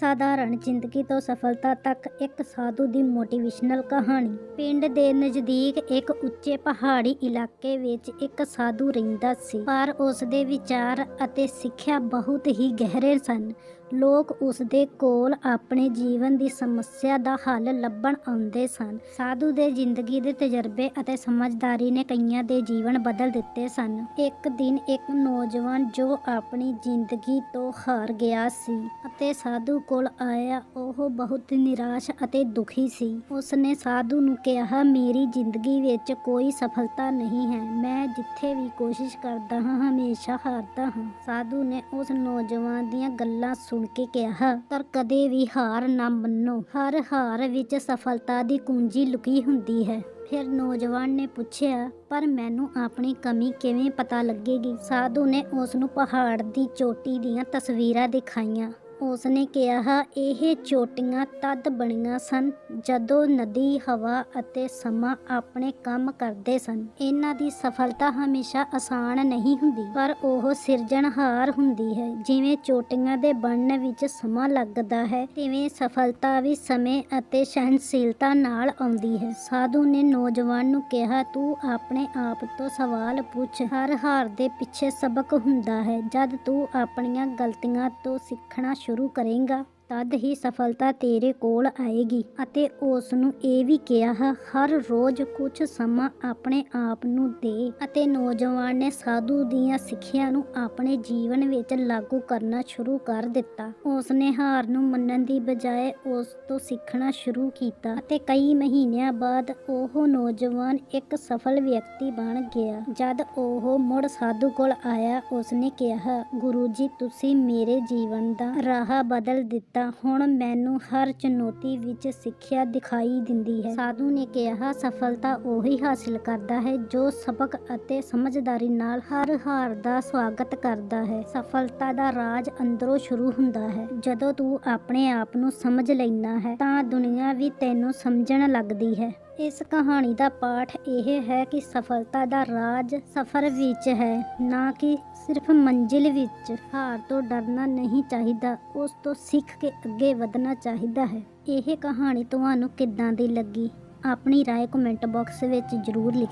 ਸਾਧਾਰਣ ਜ਼ਿੰਦਗੀ ਤੋਂ ਸਫਲਤਾ ਤੱਕ ਇੱਕ ਸਾਧੂ ਦੀ ਮੋਟੀਵੇਸ਼ਨਲ ਕਹਾਣੀ। ਪਿੰਡ ਦੇ ਨਜ਼ਦੀਕ ਇੱਕ ਉੱਚੇ ਪਹਾੜੀ ਇਲਾਕੇ ਵਿੱਚ ਇੱਕ ਸਾਧੂ ਰਹਿੰਦਾ ਸੀ, ਪਰ ਉਸ ਦੇ ਵਿਚਾਰ ਅਤੇ ਸਿੱਖਿਆ ਬਹੁਤ ਹੀ ਗਹਿਰੇ ਸਨ। ਲੋਕ ਉਸ ਦੇ ਕੋਲ ਆਪਣੇ ਜੀਵਨ ਦੀ ਸਮੱਸਿਆ ਦਾ ਹੱਲ ਲੱਭਣ ਆਉਂਦੇ ਸਨ। ਸਾਧੂ ਦੇ ਜ਼ਿੰਦਗੀ ਦੇ ਤਜਰਬੇ ਅਤੇ ਸਮਝਦਾਰੀ ਨੇ ਕਈਆਂ ਦੇ ਜੀਵਨ ਬਦਲ ਦਿੱਤੇ ਸਨ। ਇੱਕ ਦਿਨ ਇੱਕ ਨੌਜਵਾਨ ਜੋ ਆਪਣੀ ਜ਼ਿੰਦਗੀ ਤੋਂ ਹਾਰ ਗਿਆ ਸੀ ਅਤੇ ਸਾਧੂ ਕੋਲ ਆਇਆ, ਉਹ ਬਹੁਤ ਨਿਰਾਸ਼ ਅਤੇ ਦੁਖੀ ਸੀ। ਉਸਨੇ ਸਾਧੂ ਨੂੰ ਕਿਹਾ, ਮੇਰੀ ਜ਼ਿੰਦਗੀ ਵਿੱਚ ਕੋਈ ਸਫਲਤਾ ਨਹੀਂ ਹੈ। ਮੈਂ ਜਿੱਥੇ ਵੀ ਕੋਸ਼ਿਸ਼ ਕਰਦਾ ਹਾਂ, ਹਮੇਸ਼ਾ ਹਾਰਦਾ ਹਾਂ। ਸਾਧੂ ਨੇ ਉਸ ਨੌਜਵਾਨ ਦੀਆਂ ਗੱਲਾਂ ਸੁਣ ਕੇ ਕਿਹਾ, ਪਰ ਕਦੇ ਵੀ ਹਾਰ ਨਾ ਮੰਨੋ। ਹਰ ਹਾਰ ਵਿੱਚ ਸਫਲਤਾ ਦੀ ਕੁੰਜੀ ਲੁਕੀ ਹੁੰਦੀ ਹੈ। ਫਿਰ ਨੌਜਵਾਨ ਨੇ ਪੁੱਛਿਆ, ਪਰ ਮੈਨੂੰ ਆਪਣੀ ਕਮੀ ਕਿਵੇਂ ਪਤਾ ਲੱਗੇਗੀ? ਸਾਧੂ ਨੇ ਉਸ ਨੂੰ ਪਹਾੜ ਦੀ ਚੋਟੀ ਦੀਆਂ ਤਸਵੀਰਾਂ ਦਿਖਾਈਆਂ। ਉਸ ਨੇ ਕਿਹਾ, ਇਹ ਚੋਟੀਆਂ ਤਦ ਬਣੀਆਂ ਸਨ ਜਦੋਂ ਨਦੀ, ਹਵਾ ਅਤੇ ਸਮਾਂ ਆਪਣੇ ਕੰਮ ਕਰਦੇ ਸਨ। ਇਹਨਾਂ ਦੀ ਸਫਲਤਾ ਹਮੇਸ਼ਾ ਆਸਾਨ ਨਹੀਂ ਹੁੰਦੀ, ਪਰ ਉਹ ਸਿਰਜਣਹਾਰ ਹੁੰਦੀ ਹੈ। ਜਿਵੇਂ ਚੋਟੀਆਂ ਦੇ ਬਣਨ ਵਿੱਚ ਸਮਾਂ ਲੱਗਦਾ ਹੈ, ਤਿਵੇਂ ਸਫਲਤਾ ਵੀ ਸਮੇਂ ਅਤੇ ਸਹਿਨਸ਼ੀਲਤਾ ਨਾਲ ਆਉਂਦੀ ਹੈ। ਸਾਧੂ ਨੇ ਨੌਜਵਾਨ ਨੂੰ ਕਿਹਾ, ਤੂੰ ਆਪਣੇ ਆਪ ਤੋਂ ਸਵਾਲ ਪੁੱਛ। ਹਰ ਹਾਰ ਦੇ ਪਿੱਛੇ ਸਬਕ ਹੁੰਦਾ ਹੈ। ਜਦ ਤੂੰ ਆਪਣੀਆਂ ਗਲਤੀਆਂ ਤੋਂ ਸਿੱਖਣਾ ਸ਼ੁਰੂ ਕਰੇਂਗਾ। ਤਦ ਹੀ ਸਫਲਤਾ ਤੇਰੇ ਕੋਲ ਆਏਗੀ ਅਤੇ ਉਸ ਨੂੰ ਇਹ ਵੀ ਕਿਹਾ, ਹਰ ਰੋਜ਼ ਕੁਝ ਸਮਾਂ ਆਪਣੇ ਆਪ ਨੂੰ ਦੇ ਅਤੇ ਨੌਜਵਾਨ ਨੇ ਸਾਧੂ ਦੀਆਂ ਸਿੱਖਿਆ ਨੂੰ ਆਪਣੇ ਜੀਵਨ ਵਿੱਚ ਲਾਗੂ ਕਰਨਾ ਸ਼ੁਰੂ ਕਰ ਦਿੱਤਾ। ਉਸ ਨੇ ਹਾਰ ਨੂੰ ਮੰਨਣ ਦੀ ਬਜਾਏ ਉਸ ਤੋਂ ਸਿੱਖਣਾ ਸ਼ੁਰੂ ਕੀਤਾ ਅਤੇ ਕਈ ਮਹੀਨਿਆਂ ਬਾਅਦ ਉਹ ਨੌਜਵਾਨ ਇੱਕ ਸਫਲ ਵਿਅਕਤੀ ਬਣ ਗਿਆ। ਜਦ ਉਹ ਮੁੜ ਸਾਧੂ ਕੋਲ ਆਇਆ ਉਸ ਨੇ ਕਿਹਾ, ਗੁਰੂ ਜੀ, ਤੁਸੀਂ ਮੇਰੇ ਜੀਵਨ ਦਾ ਰਾਹ ਬਦਲ ਦਿੱਤਾ ਹੁਣ ਮੈਨੂੰ ਹਰ ਚੁਣੌਤੀ ਵਿੱਚ ਸਿੱਖਿਆ ਦਿਖਾਈ ਦਿੰਦੀ ਹੈ। ਸਾਧੂ ਨੇ ਕਿਹਾ, ਸਫਲਤਾ ਉਹੀ ਹਾਸਿਲ ਕਰਦਾ ਹੈ ਜੋ ਸਬਕ ਅਤੇ ਸਮਝਦਾਰੀ ਨਾਲ ਹਰ ਹਾਰ ਦਾ ਸਵਾਗਤ ਕਰਦਾ ਹੈ। ਸਫਲਤਾ ਦਾ ਰਾਜ ਅੰਦਰੋਂ ਸ਼ੁਰੂ ਹੁੰਦਾ ਹੈ। ਜਦੋਂ ਤੂੰ ਆਪਣੇ ਆਪ ਨੂੰ ਸਮਝ ਲੈਂਦਾ ਹੈ, ਤਾਂ ਦੁਨੀਆ ਵੀ ਤੈਨੂੰ ਸਮਝਣ ਲੱਗਦੀ ਹੈ। ਇਸ ਕਹਾਣੀ ਦਾ ਪਾਠ ਇਹ ਹੈ ਕਿ ਸਫਲਤਾ ਦਾ ਰਾਜ ਸਫ਼ਰ ਵਿੱਚ ਹੈ ਨਾ ਕਿ ਸਿਰਫ ਮੰਜ਼ਿਲ ਵਿੱਚ ਹਾਰ ਤੋਂ ਡਰਨਾ ਨਹੀਂ ਚਾਹੀਦਾ ਉਸ ਤੋਂ ਸਿੱਖ ਕੇ ਅੱਗੇ ਵਧਣਾ ਚਾਹੀਦਾ ਹੈ ਇਹ ਕਹਾਣੀ ਤੁਹਾਨੂੰ ਕਿੱਦਾਂ ਦੀ ਲੱਗੀ ਆਪਣੀ رائے ਕਮੈਂਟ ਬਾਕਸ ਵਿੱਚ ਜ਼ਰੂਰ ਲਿਖਿਓ